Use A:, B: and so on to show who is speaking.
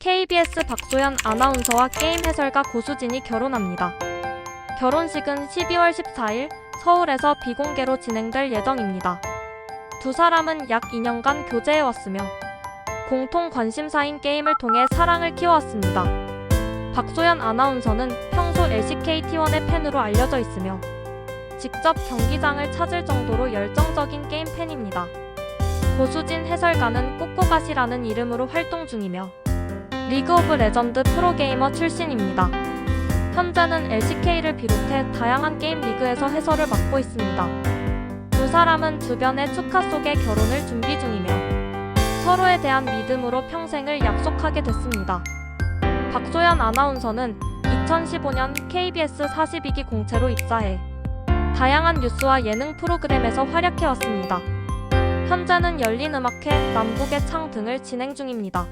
A: KBS 박소연 아나운서와 게임 해설가 고수진이 결혼합니다. 결혼식은 12월 14일 서울에서 비공개로 진행될 예정입니다. 두 사람은 약 2년간 교제해왔으며 공통 관심사인 게임을 통해 사랑을 키워왔습니다. 박소연 아나운서는 평소 LCK T1의 팬으로 알려져 있으며 직접 경기장을 찾을 정도로 열정적인 게임 팬입니다. 고수진 해설가는 꼬꼬가시라는 이름으로 활동 중이며 리그 오브 레전드 프로게이머 출신입니다. 현재는 LCK를 비롯해 다양한 게임 리그에서 해설을 맡고 있습니다. 두 사람은 주변의 축하 속에 결혼을 준비 중이며 서로에 대한 믿음으로 평생을 약속하게 됐습니다. 박소연 아나운서는 2015년 KBS 42기 공채로 입사해 다양한 뉴스와 예능 프로그램에서 활약해왔습니다. 현재는 열린음악회, 남북의 창 등을 진행 중입니다.